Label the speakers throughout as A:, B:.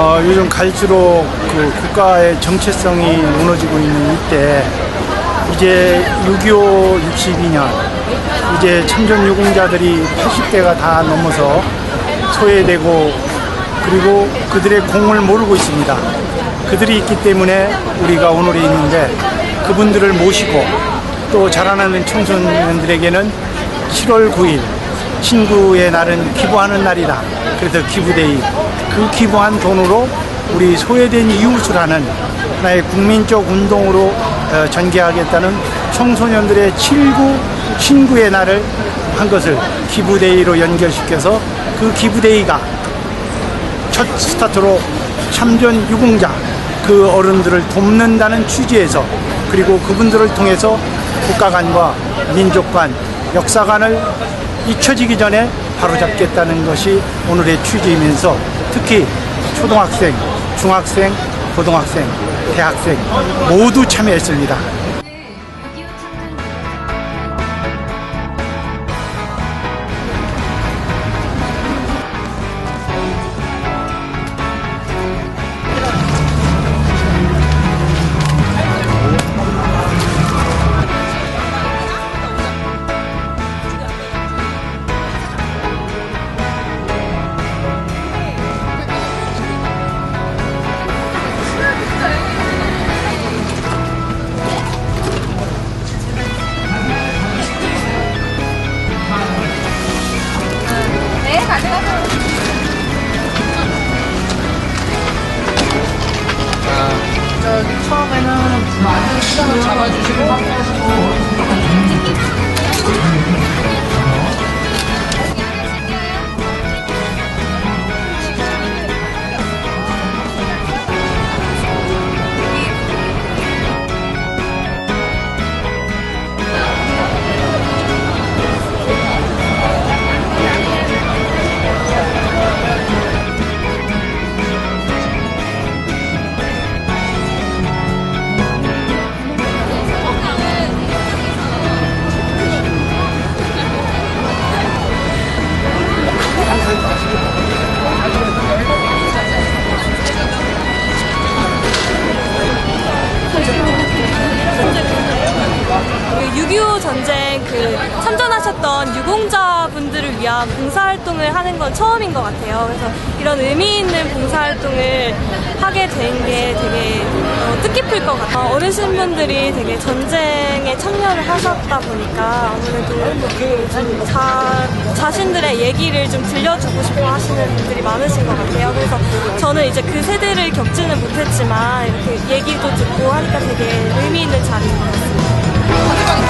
A: 어, 요즘 갈수록 그 국가의 정체성이 무너지고 있는 이때 이제 6.25 62년 이제 참전 유공자들이 80대가 다 넘어서 소외되고 그리고 그들의 공을 모르고 있습니다. 그들이 있기 때문에 우리가 오늘에 있는데 그분들을 모시고 또 자라나는 청소년들에게는 7월 9일 친구의 날은 기부하는 날이다. 그래서 기부데이 그 기부한 돈으로 우리 소외된 이웃을 하는 하나의 국민적 운동으로 어, 전개하겠다는 청소년들의 7구 친구의 날을 한 것을 기부데이로 연결시켜서 그 기부데이가 첫 스타트로 참전 유공자 그 어른들을 돕는다는 취지에서 그리고 그분들을 통해서 국가 간과 민족 간 역사 간을 잊혀지기 전에 바로잡겠다는 것이 오늘의 취지이면서 특히 초등학생, 중학생, 고등학생, 대학생 모두 참여했습니다.
B: 네, 가져가세요.
C: 그 6.25 전쟁 그 참전하셨던 유공자분들을 위한 봉사활동을 하는 건 처음인 것 같아요. 그래서 이런 의미 있는 봉사활동을 하게 된 게 되게 어, 뜻깊을 것 같아요. 어르신분들이 되게 전쟁에 참여를 하셨다 보니까 아무래도 좀 자, 자신들의 얘기를 좀 들려주고 싶어 하시는 분들이 많으신 것 같아요. 그래서 저는 이제 그 세대를 겪지는 못했지만 이렇게 얘기도 듣고 하니까 되게 의미 있는 자리인 것 같습니 다.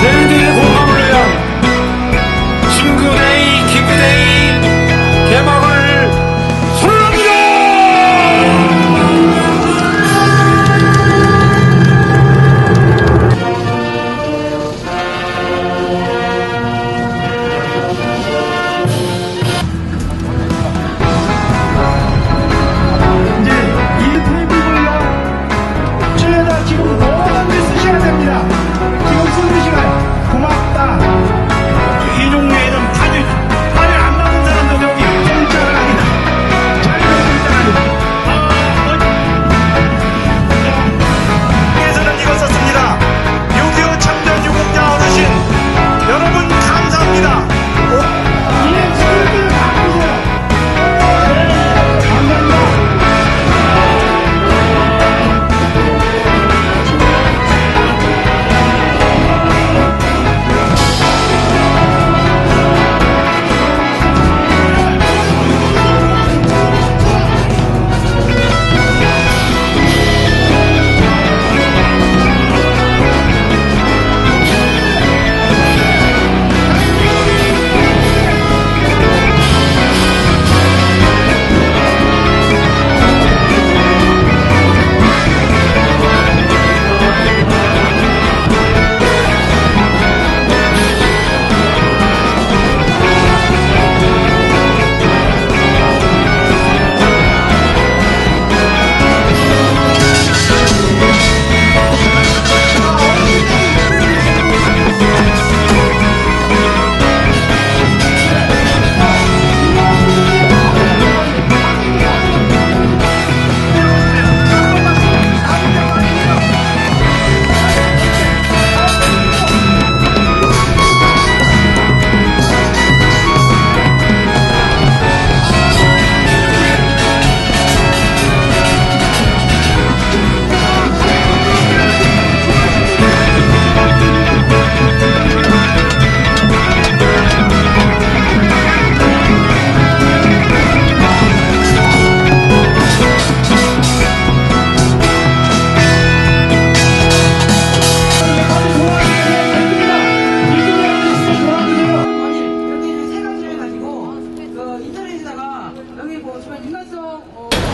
D: 谁的？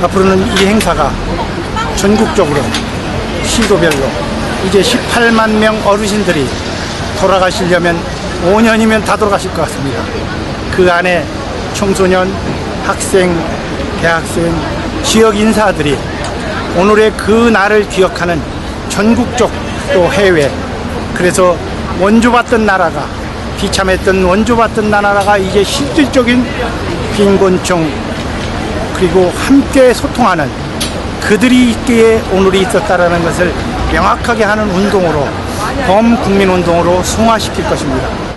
A: 앞으로는 이 행사가 전국적으로 시도별로 이제 18만 명 어르신들이 돌아가시려면 5년이면 다 돌아가실 것 같습니다. 그 안에 청소년, 학생, 대학생, 지역 인사들이 오늘의 그 날을 기억하는 전국적 또 해외 그래서 원조받던 나라가 비참했던 원조받던 나라가 이제 실질적인 빈곤층 그리고 함께 소통하는 그들이 있기에 오늘이 있었다라는 것을 명확하게 하는 운동으로 범 국민 운동으로 승화시킬 것입니다.